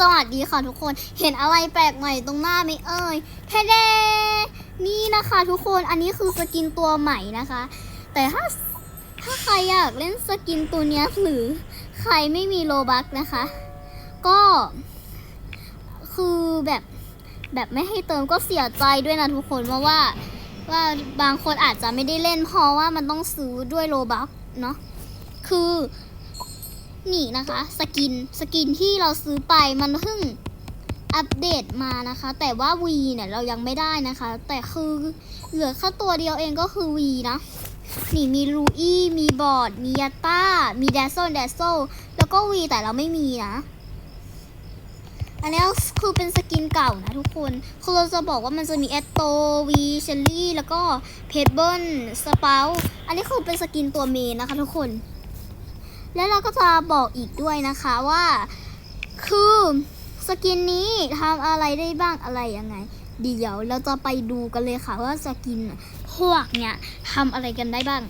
สวัสดีค่ะทุกคน เห็นอะไรแปลกใหม่ตรงหน้าไหมเอ่ยเทเดนี่นะคะทุกคน อันนี้คือสกินตัวใหม่นะคะ แต่ถ้าถ้าใครอยากเล่นสกินตัวนี้หรือใครไม่มีโลบักนะคะ ก็คือแบบแบบไม่ให้เติมก็เสียใจด้วยนะทุกคนเพราะว่าว่าบางคนอาจจะไม่ได้เล่นเพราะว่ามันต้องซื้อด้วยโลบักเนาะคือ นี่นะคะ สกินสกินที่เราซื้อไปมันเพิ่งอัปเดตมานะคะ แต่ว่า V เนี่ยเรายังไม่ได้นะคะ แต่คือเหลือแค่ตัวเดียวเองก็คือ V นะ นี่มีลูอี้มีบอร์ด มียาต้า มีแดซโซแดซโซแล้วก็ V แต่เราไม่มีนะ อันนี้คือเป็นสกินเก่านะทุกคน คือเราจะบอกว่ามันจะมีแอตโตวีเชลลี่ แล้วก็เพจเบิลสเปาอันนี้คือเป็นสกินตัวเมนนะคะทุกคน แล้วเราก็จะบอกอีกด้วยนะคะว่า คือสกินนี้ทำอะไรได้บ้างอะไรยังไง เดี๋ยวเราจะไปดูกันเลยค่ะว่าสกินพวกเนี้ยทำอะไรกันได้บ้าง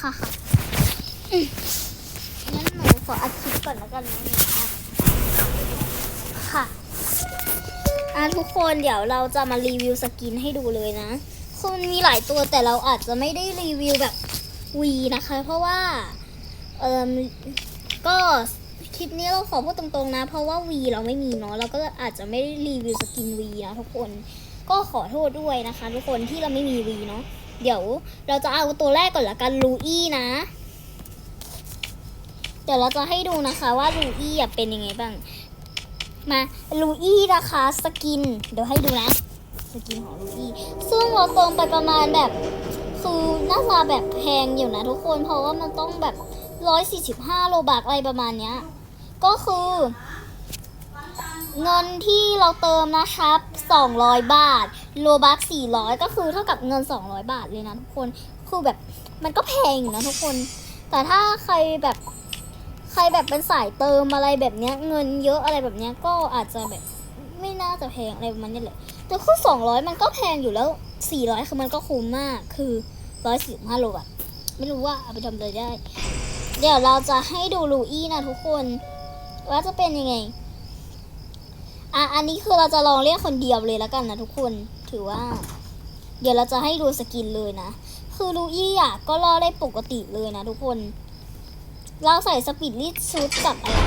ค่ะค่ะงั้นหนูขออัดคลิปก่อนแล้วกันนะค่ะอะทุกคนเดี๋ยวเราจะมารีวิวสกินให้ดูเลยนะ คือมันมีหลายตัวแต่เราอาจจะไม่ได้รีวิวแบบวีนะคะ เพราะว่าเออก็คลิปนี้เราขอพูดตรงๆนะ เพราะว่าวีเราไม่มีเนาะเราก็อาจจะไม่ได้รีวิวสกินวีนะทุกคนก็ขอโทษด้วยนะคะ ทุกคนที่เราไม่มีวีเนาะเดี๋ยวเราจะเอาตัวแรกก่อนละกันลูอี้นะ เดี๋ยวเราจะให้ดูนะคะว่าลูอี้เป็นยังไงบ้าง มาลูอี้นะคะสกิน เดี๋ยวให้ดูนะ สกินของลูอี้ซึ่งเราเติมไปประมาณแบบคือน่าจะแบบแพงอยู่นะทุกคน เพราะว่ามันต้องแบบร้อยสี่สิบห้าโลบาทอะไรประมาณเนี้ย ก็คือ เงินที่เราเติมนะครับ 200 บาท โลบัก400 ก็คือเท่ากับเงิน 200 บาทเลยนะทุกคน คือแบบมันก็แพงอยู่นะทุกคน แต่ถ้าใครแบบใครแบบเป็นสายเติมอะไรแบบเนี้ย เงินเยอะอะไรแบบเนี้ยก็อาจจะแบบไม่น่าจะแพงอะไรประมาณนี้แหละ แต่คือสองร้อยมันก็แพงอยู่แล้วสี่ร้อยคือมันก็คุ้มมากคือร้อยสี่ห้าโลบาทไม่รู้ว่าเอาไปทำอะไรได้ เดี๋ยวเราจะให้ดูลูอี้นะทุกคน ว่าจะเป็นยังไงอะอันนี้คือเราจะลองเรียกคนเดียวเลยแล้วกันนะทุกคนถือว่า เดี๋ยวเราจะให้ดูสกินเลยนะ คือลูอี้อะก็รอดได้ปกติเลยนะทุกคน เราใส่สปีดลิดชุดกับอะไร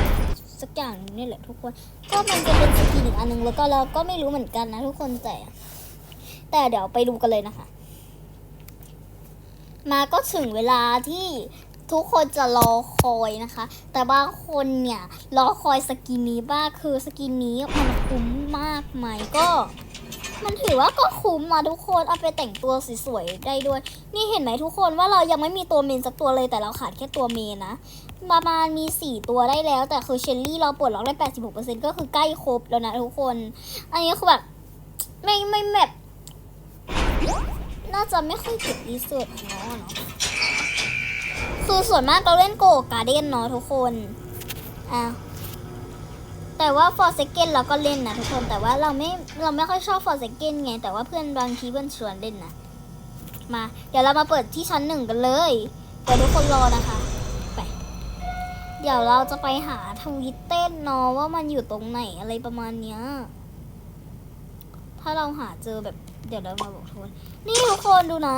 สักอย่างนึงนี่แหละทุกคน ก็มันจะเป็นสกินอีกอันหนึงแล้วก็เราก็ไม่รู้เหมือนกันนะทุกคนแต่ แต่เดี๋ยวไปดูกันเลยนะคะ มาก็ถึงเวลาที่ทุกคนจะรอคอยนะคะ แต่บางคนเนี่ยรอคอยสกินนี้บ้างคือสกินนี้มันคุ้มมากไหมก็ มันถือว่าก็คุ้มมาทุกคนเอาไปแต่งตัวสวยๆได้ด้วย นี่เห็นไหมทุกคนว่าเรายังไม่มีตัวเมนสักตัวเลยแต่เราขาดแค่ตัวเมนนะ ประมาณมี 4 ตัวได้แล้ว แต่คือเชลลี่เราปลดล็อกได้ 86%ก็คือใกล้ครบแล้วนะทุกคน อันนี้คือแบบไม่ไม่แบบน่าจะไม่ค่อยเก็บรีเสิร์ชของน้องอะเนาะคือส่วนมากเราเล่นโกการ์เด้นเนาะทุกคนอะแต่ว่าฟอร์เซเกนเราก็เล่นนะทุกคนแต่ว่าเราไม่เราไม่ค่อยชอบฟอร์เซเกนไง แต่ว่าเพื่อนบางทีเพื่อนชวนเล่นนะมา เดี๋ยวเรามาเปิดที่ชั้นหนึ่งกันเลยเดี๋ยวทุกคนรอนะคะ เดี๋ยวเราจะไปหาทวิตเต้นเนาะว่ามันอยู่ตรงไหนอะไรประมาณเนี้ย ถ้าเราหาเจอแบบเดี๋ยวเรามาบอกทุกคนนี่ทุกคนดูนะ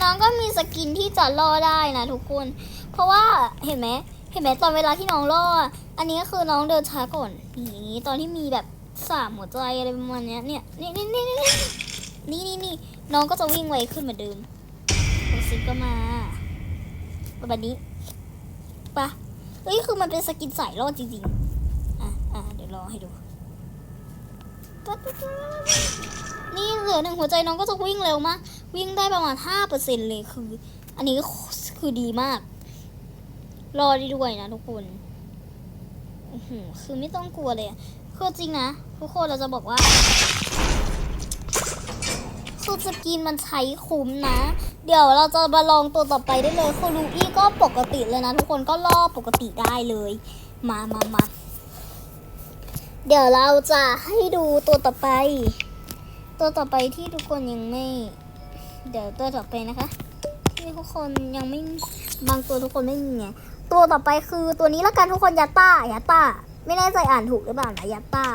น้องก็มีสกินที่จะล่อได้นะทุกคน เพราะว่าเห็นไหมเห็นไหมตอนเวลาที่น้องล่อ อันนี้ก็คือน้องเดินช้าก่อนอย่างนี้ตอนที่มีแบบสามหัวใจอะไรประมาณเนี้ยเนี่ยนี่นี่นี่นี่นี่นี่นี่น้องก็จะวิ่งไวขึ้นเหมือนเดิมโอซิก็มา แบบนี้ปะเอ้ยคือมันเป็นสกินสายล่อจริงๆ อะอะเดี๋ยวรอให้ดู นี่เหลือหนึ่งหัวใจน้องก็จะวิ่งเร็วมาก วิ่งได้ประมาณห้าเปอร์เซ็นเลยคือ อันนี้คือดีมาก รอได้ด้วยนะทุกคนอื้อหือคือไม่ต้องกลัวเลยคือจริงนะ ทุกคนเราจะบอกว่า คือสกินมันใช้คุ้มนะ เดี๋ยวเราจะมาลองตัวต่อไปได้เลยคือลูอี้ก็ปกติเลยนะ ทุกคนก็ล่อปกติได้เลย มามามาเดี๋ยวเราจะให้ดูตัวต่อไป ตัวต่อไปที่ทุกคนยังไม่ เดี๋ยวตัวต่อไปนะคะ ที่ทุกคนยังไม่บางตัวทุกคนไม่มีไงตัวต่อไปคือตัวนี้ละกันทุกคนยาต้ายาต้า ไม่แน่ใจอ่านถูกหรือเปล่านะยาต้า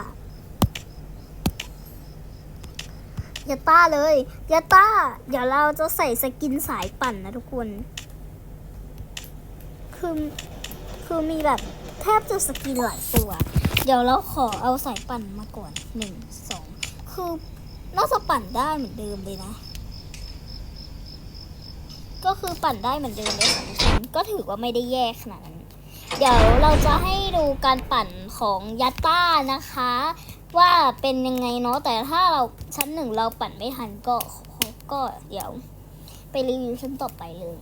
ยาต้าเลยยาต้า เดี๋ยวเราจะใส่สกินสายปั่นนะทุกคน คือ คือมีแบบแทบจะสกินหลายตัว เดี๋ยวเราขอเอาสายปั่นมาก่อนหนึ่งสองคือน่าจะปั่นได้เหมือนเดิมเลยนะ ก็คือปั่นได้เหมือนเดิมเลยค่ะทุกคนก็ถือว่าไม่ได้แย่ขนาดนั้น เดี๋ยวเราจะให้ดูการปั่นของยัตต้านะคะ ว่าเป็นยังไงเนาะแต่ถ้าเราชั้นหนึ่งเราปั่นไม่ทันก็ก็เดี๋ยว ไปรีวิวชั้นต่อไปเลย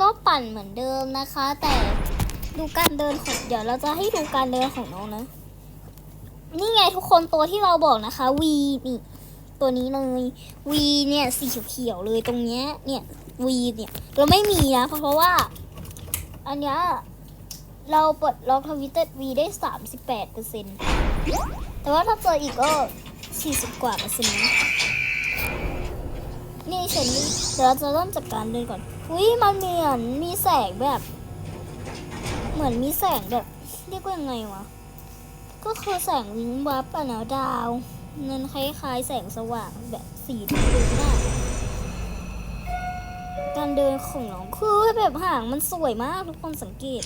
ก็ปั่นเหมือนเดิมนะคะ แต่ดูการเดินของเดี๋ยวเราจะให้ดูการเดินของน้องนะ นี่ไงทุกคนตัวที่เราบอกนะคะวีนี่ ตัวนี้เลยวีเนี่ยสีเขียวๆเลยตรงเนี้ยเนี่ยวีเนี่ยเราไม่มีนะเพราะว่า อันเนี้ย เราเปิดล็อกทวิตเตอร์วีได้สามสิบแปดเปอร์เซ็นต์แต่ว่าถ้าเจออีกก็สี่สิบกว่าเปอร์เซ็นต์นะนี่เชนนี่เดี๋ยวเราจะเริ่มจากการเดินก่อน อุ้ยมันเหมือนมีแสงแบบ เหมือนมีแสงแบบ เรียกว่ายังไงวะ ก็คือแสงวิงวับอะนะดาวนั่นคล้ายๆ แสงสว่างแบบสีเหลืองอะการเดินของน้องคือแบบห่างมันสวยมากทุกคนสังเกต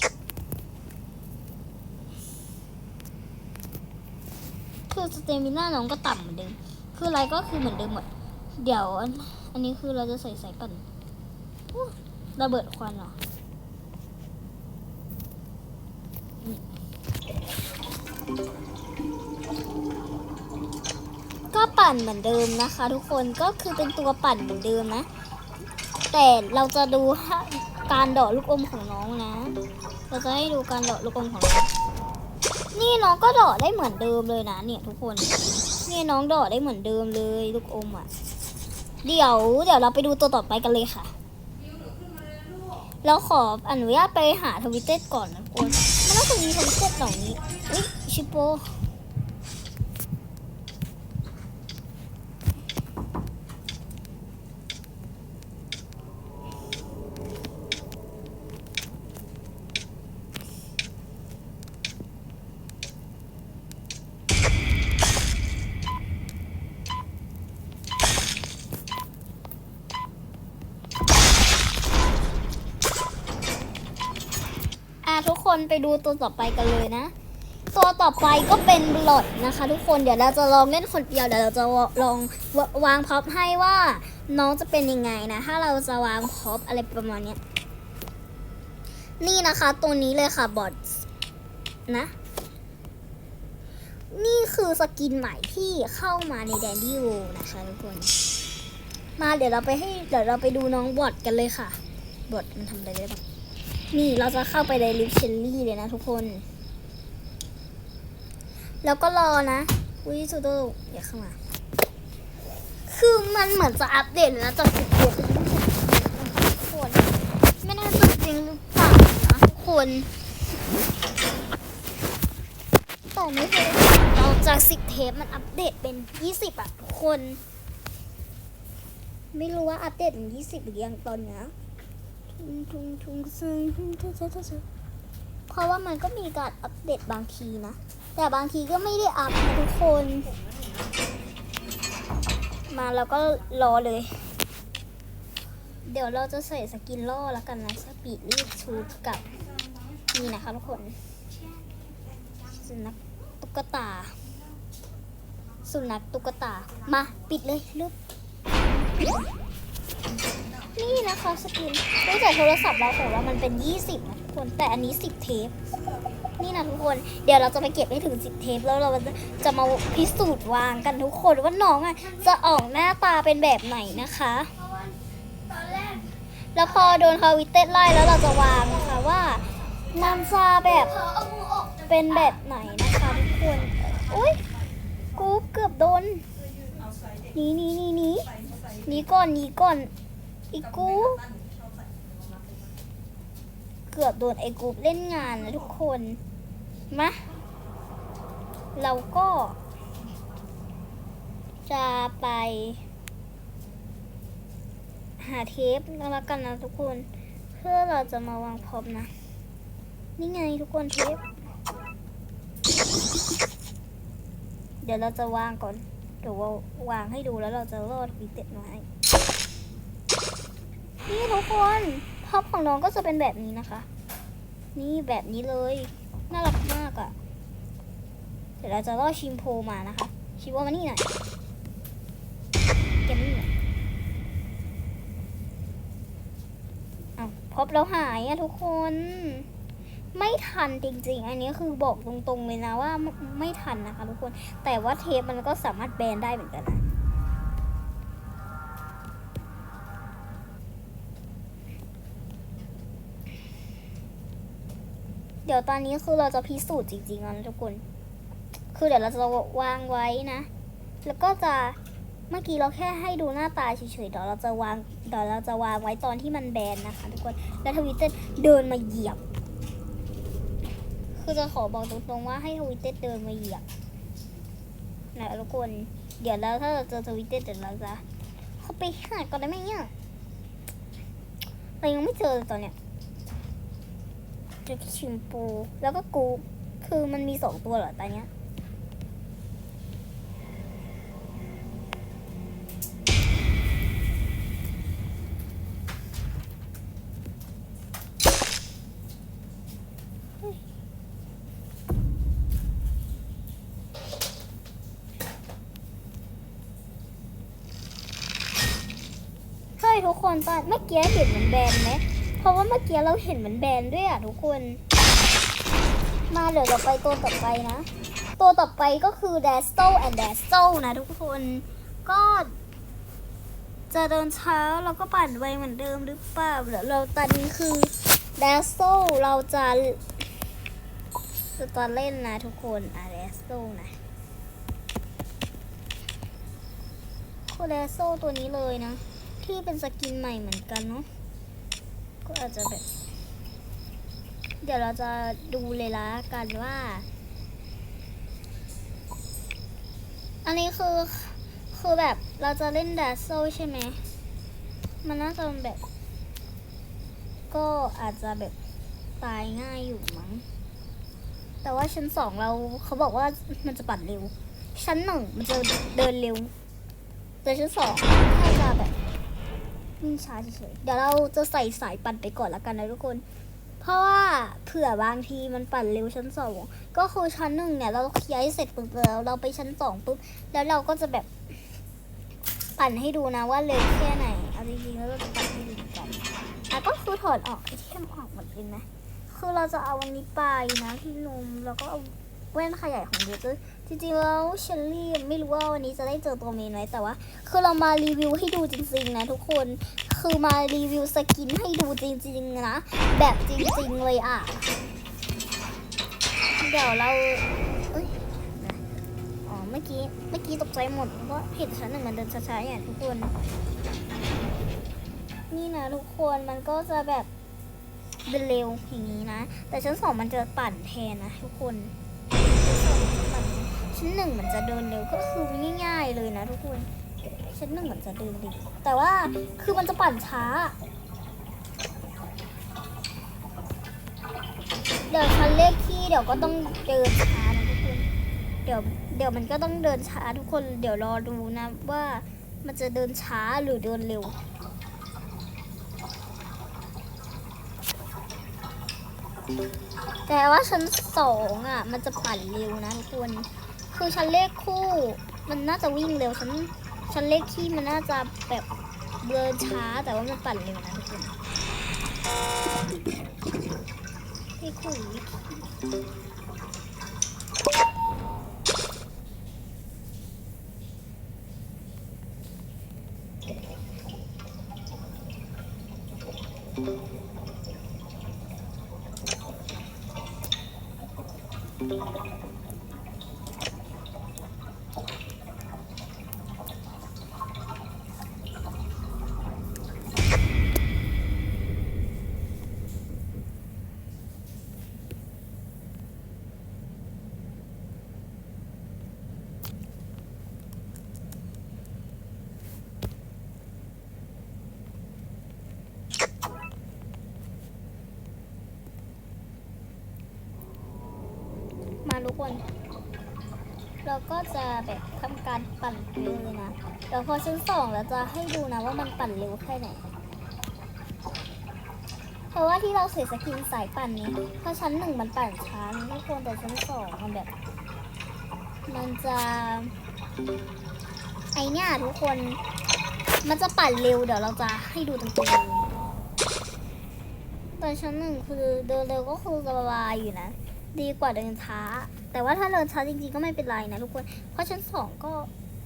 คือสเตมิน่าน้องก็ต่ำเหมือนเดิม คืออะไรก็คือเหมือนเดิมหมด เดี๋ยว อันนี้คือเราจะใส่สายปั่นอู้ระเบิดควันเหรอก็ปั่นเหมือนเดิมนะคะ ทุกคนก็คือเป็นตัวปั่นเหมือนเดิมนะ แต่เราจะดูการดาะลูกอมของน้องนะ เราจะให้ดูการเดาะลูกอมของน้อง นี่น้องก็ดอดได้เหมือนเดิมเลยนะเนี่ยทุกคน นี่น้องดอดได้เหมือนเดิมเลยลูกอมอะ เดี๋ยวเดี๋ยวเราไปดูตัวต่อไปกันเลยค่ะ เราขออนุญาตไปหาทวิตเตอร์ก่อนนะทุกคน มันต้องมีทวิตเตอร์เหล่านี้อุ๊ยชิปโป คนไปดูตัวต่อไปกันเลยนะตัวต่อไปก็เป็นบลอดนะคะ ทุกคนเดี๋ยวเราจะลองเล่นคนเดียวเดี๋ยวเราจะลองววางพ็อปให้ว่าน้องจะเป็นยังไงนะ ถ้าเราจะวางพ็อปอะไรประมาณเนี้ยนี่นะคะตัวนี้เลยค่ะบอดนะ นี่คือสกินใหม่ที่เข้ามาในแดนดี้โวนะคะทุกคน มาเดี๋ยวเราไปให้เดี๋ยวเราไปดูน้องบอดกันเลยค่ะ บอดมันทำอะไรได้บ้าง นี่เราจะเข้าไปในลิฟเชลลี่เลยนะทุกคน แล้วก็รอนะวิซูโดอย่าเข้ามา คือมันเหมือนจะอัปเดตเลยนะจากสิบเดือนทุกคน ไม่แน่ใจจริงหรือเปล่านะทุกคนแต่ไม่เคยเราจากสิบเทปมันอัปเดตเป็นยี่สิบอะทุกคน ไม่รู้ว่าอัปเดตเป็นยี่สิบหรือยังตอนเนี้ย เพราะว่ามันก็มีการอัปเดตบางทีนะ แต่บางทีก็ไม่ได้อัพนะทุกคน มาแล้วก็รอเลย เดี๋ยวเราจะใส่สกินล่อแล้วกันนะสปีดรีดชูดกับนี่นะคะทุกคนสุนัขตุ๊กตา สุนัขตุ๊กตา มาปิดเลยลูก นี่นะคะสกินตั้งแต่โทรศัพท์เราของเรามันเป็น 20นะทุกคนแต่อันนี้ 10 เทป นี่นะทุกคนเดี๋ยวเราจะไปเก็บให้ถึง 10 เทป แล้วเราจะมาพิสูจน์วางกันทุกคนว่าน้องอะจะออกหน้าตาเป็นแบบไหนนะคะ แล้วพอโดนคาวิเต็ดไล่แล้วเราจะวางนะคะว่ามันจะแบบเป็นแบบไหนนะคะทุกคนอุ้ยกูเกือบโดน นีหนีหนีหนีหนีก่อนนี่ก่อน อีกูเกือบโดนไอ้กูเล่นงานนะทุกคน มา เราก็ จะไป หาเทปแล้วกันนะทุกคน เพื่อเราจะมาวางพร็อพนะ นี่ไงทุกคนเทป เดี๋ยวเราจะวางก่อน เดี๋ยววาวางให้ดูแล้วเราจะรอดวิเต็ดมาให้ นี่ทุกคนพ็อปของน้องก็จะเป็นแบบนี้นะคะ นี่แบบนี้เลย น่ารักมากอะ่ะ เดี๋ยวเราจะล่อชิมโพมานะคะ ชิมโพมานี่หน่อยเก็บนี่หน่อยเอาพบแล้วหายอะทุกคน ไม่ทันจริงๆ อันนี้คือบอกตรงๆเลยนะว่าไม่ไม่ทันนะคะทุกคน แต่ว่าเทปมันก็สามารถแบนได้เหมือนกันนะ เดี๋ยวตอนนี้คือเราจะพิสูจน์จริงๆแล้วนะทุกคน คือเดี๋ยวเราจะวางไว้นะ แล้วก็จะเมื่อกี้เราแค่ให้ดูหน้าตาเฉยๆเดี๋ยวเราจะวางเดี๋ยวเราจะวางไว้ตอนที่มันแบนนะคะทุกคน แล้วทวิตเตอร์เดินมาเหยียบ คือจะขอบอกตรงๆว่าให้ทวิตเตอร์เดินมาเหยียบนะทุกคน เดี๋ยวแล้วถ้าเราเจอทวิตเตอร์เดี๋ยวเราจะเข้าไปหาก่อนได้ไหมเนี่ยเรายังไม่เจอเลยตอนเนี้ย จะชิมปู แล้วก็กูคือมันมีสองตัวเหรอตอนเนี้ยเฮ้ยทุกคนตอนเมื่อกี้เห็นมันแบนไหม เพราะว่าเมื่อกี้เราเห็นมันแบนด้วยอะทุกคน มาเดี๋ยวเราไปตัวต่อไปนะ ตัวต่อไปก็คือ d a s t o and d a s t o นะทุกคน ก็ จะเดินช้าแล้วก็ปั่นไวเหมือนเดิมหรือเปล่าเดี๋ยวเราตอนนี้คือ d a s t o เราจะจะตอนเล่นนะทุกคนอะ d a s t o นะคือ d a s t o ตัวนี้เลยนะ ที่เป็นสกินใหม่เหมือนกันเนาะ ก็อาจจะแบบ เดี๋ยวเราจะดูเลยละกันว่า อันนี้คือคือแบบเราจะเล่นดัซโซใช่ไหม มันน่าจะแบบ ก็อาจจะแบบตายง่ายอยู่มั้ง แต่ว่าชั้นสองเราเขาบอกว่ามันจะปั่นเร็ว ชั้นหนึ่งมันจะเดินเร็ว แต่ชั้นสองแค่จะแบบ วิ่งช้าเฉยๆเดี๋ยวเราจะใส่สายปั่นไปก่อนละกันนะทุกคน เพราะว่าเผื่อบางทีมันปั่นเร็วชั้นสองก็คือชั้นหนึ่งเนี่ยเราเคลียร์ให้เสร็จปุ๊บแล้วเราไปชั้นสองปุ๊บแล้วเราก็จะแบบปั่นให้ดูนะว่าเร็วแค่ไหนเอาจริงๆแล้วเราจะปั่นให้ดูกันอะก็คือถอดออกไอเทมออกหมดเลยนะคือเราจะเอาวันนี้ไปนะที่นมแล้วก็เอาแว่นขยายของเดซจริ จริงๆแล้วเชลลี่ไม่รู้ว่าวันนี้จะได้เจอตัวเมนไหมแต่ว่า คือเรามารีวิวให้ดูจริงๆนะทุกคน คือมารีวิวสกินให้ดูจริงๆนะ แบบจริงๆเลยอะ เดี๋ยวเราเอ้ยอ๋อเมื่อกี้เมื่อกี้ตกใจหมดเพราะเห็นชั้นหนึ่งมันเดินช้าๆอย่างทุกคน นี่นะทุกคนมันก็จะแบบเดินเร็วอย่างนี้นะ แต่ชั้นสองมันจะปั่นแทนนะทุกคน ชั้นหนึ่งมันจะเดินเร็วก็คือง่ายๆเลยนะทุกคน ชั้นหนึ่งมันจะเดินเร็วแต่ว่าคือมันจะปั่นช้า เดี๋ยวชั้นเลขที่เดี๋ยวก็ต้องเดินช้านะทุกคน เดี๋ยวเดี๋ยวมันก็ต้องเดินช้าทุกคน เดี๋ยวรอดูนะว่ามันจะเดินช้าหรือเดินเร็วแต่ว่าชั้นสองอะ มันจะปั่นเร็วนะทุกคน คือชั้นเลขคู่ มันน่าจะวิ่งเร็วชั้นชั้นเลขที่มันน่าจะแบบเบิร์ช้าแต่ว่ามันปั่นเร็วนะทุกคนเลขคู่うん。 ก็จะแบบทำการปั่นไปเลยนะเดี๋ยวพอชั้นสองเราจะให้ดูนะว่ามันปั่นเร็วแค่ไหน เพราะว่าที่เราใส่สกินสายปั่นนี้พราชั้นหนึ่งมันปั่นช้านะทุกคนแต่ชั้นสองมันแบบ มันจะไอเนี่ยทุกคนมันจะปั่นเร็วเดี๋ยวเราจะให้ดูตรงๆเลยแต่ชั้นหนึ่งคือเดินเร็วก็คือสบายอยู่นะ ดีกว่าเดินช้า แต่ว่าถ้าเดินช้าจริงๆก็ไม่เป็นไรนะทุกคน เพราะชั้นสองก็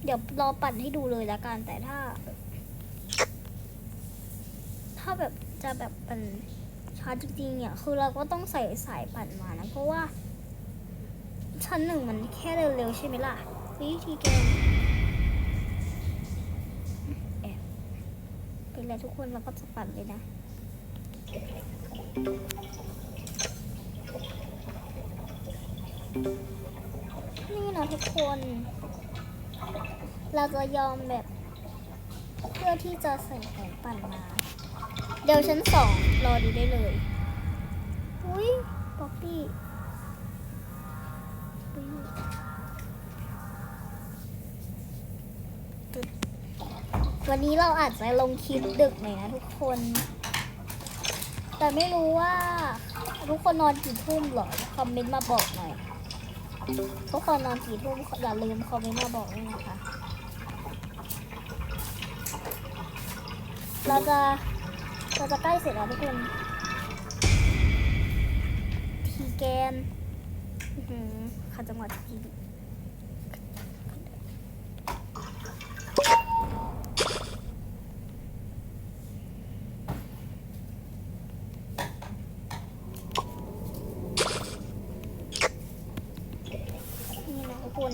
เดี๋ยวรอปั่นให้ดูเลยละกัน แต่ถ้า ถ้าแบบจะแบบปั่นช้าจริงๆเนี่ย คือเราก็ต้องใส่สายปั่นมานะ เพราะว่า ชั้นหนึ่งมันแค่เร็วๆใช่ไหมล่ะวิธีเกมแอบเป็นไรทุกคนเราก็จะปั่นเลยนะ นี่นะทุกคน เราจะยอมแบบ เพื่อที่จะใส่ของปั่นมา เดี๋ยวชั้นสองรอดูได้เลย อุ้ยป๊อปปี้วันนี้เราอาจจะลงคลิปดึกหน่อยนะทุกคน แต่ไม่รู้ว่า ทุกคนนอนกี่ทุ่มหรอ คอมเมนต์มาบอกหน่อย ทุกคนนอนกี่ทุ่มอย่าลืมคอมเมนต์มาบอกด้วยนะคะ เราจะเราจะใกล้เสร็จแล้วทุกคนทีแกนหือขัดจังหวะทีนี่นะทุก คน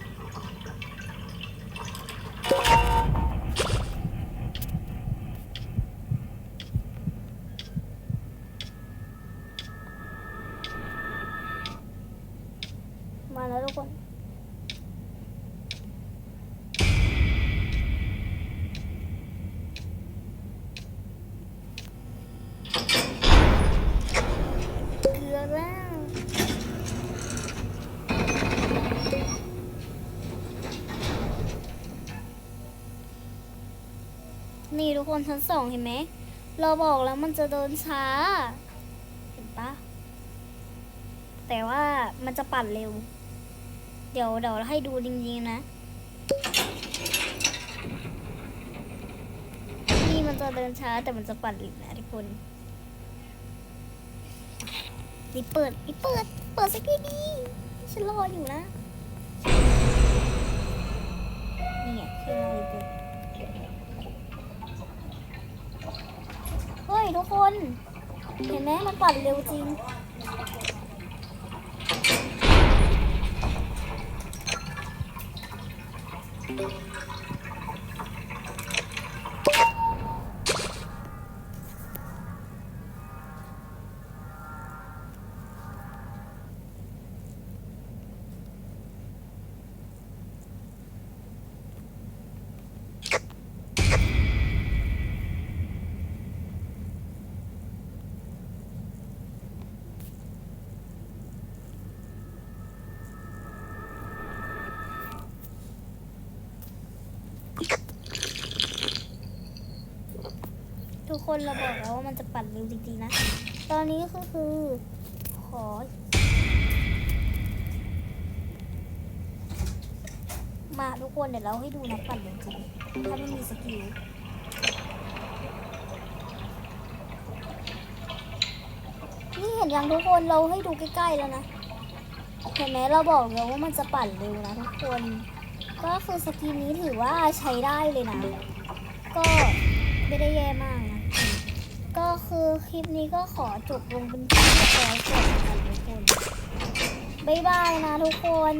นี่ทุกคนชั้นสองเห็นไหม เราบอกแล้วมันจะเดินช้า เห็นปะ แต่ว่ามันจะปั่นเร็ว เดี๋ยวเดี๋ยวให้ดูจริงๆนะ นี่มันจะเดินช้าแต่มันจะปั่นเร็วนะทุกคนนี่เปิดนี่เปิด เปิดสักทีดีฉันรออยู่นะ นี่ไงขึ้นมาเลยเปิดเฮ้ย ทุกคน เห็นไหมมันปั่นเร็วจริงทุก คนเราบอกแล้วว่ามันจะปั่นเร็วจริงๆนะ ตอนนี้ก็คือขอมาทุกคนเดี๋ยวเราให้ดูนะปั่นเร็วจริงถ้าไม่มีสกิลนี่เห็นยังทุกคนเราให้ดูใกล้ๆแล้วนะเห็นไหมเราบอกแล้วว่ามันจะปั่นเร็วนะทุกคน ก็คือสกินนี้ถือว่าใช้ได้เลยนะ ก็ไม่ได้แย่มาก คือคลิปนี้ก็ขอจบลงเป็นที่เรียบร้อยก่อนนะทุกคน บ๊ายบายนะทุกคน